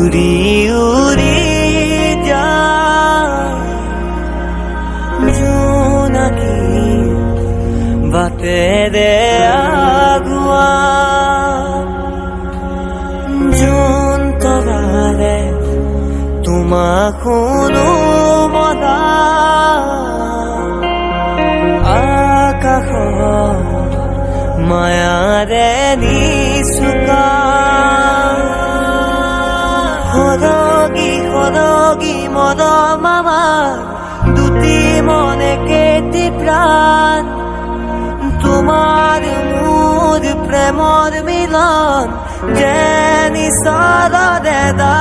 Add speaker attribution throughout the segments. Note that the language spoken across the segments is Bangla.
Speaker 1: উড়ি উড়ি জোনাকি বাতে দে জোন তবারে তোমাক শুনো মদা। আকাশ সদগী মদ মামা দুটি মনে কেটি প্ৰাণ। তোমাৰ মোৰ প্ৰেমৰ মিলন যে নিচল দেদা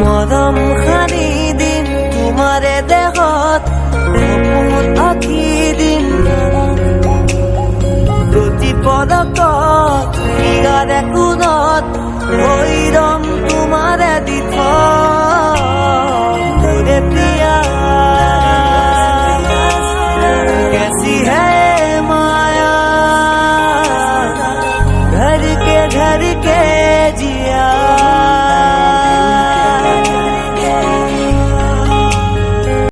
Speaker 1: মৰম সানি দিম তোমাৰে দেহত আঁকি দিম। প্ৰতি পদক তোমারে কুলত ভৈরম তোমারে দিত প্রিয়া কেসি হ্যাঁ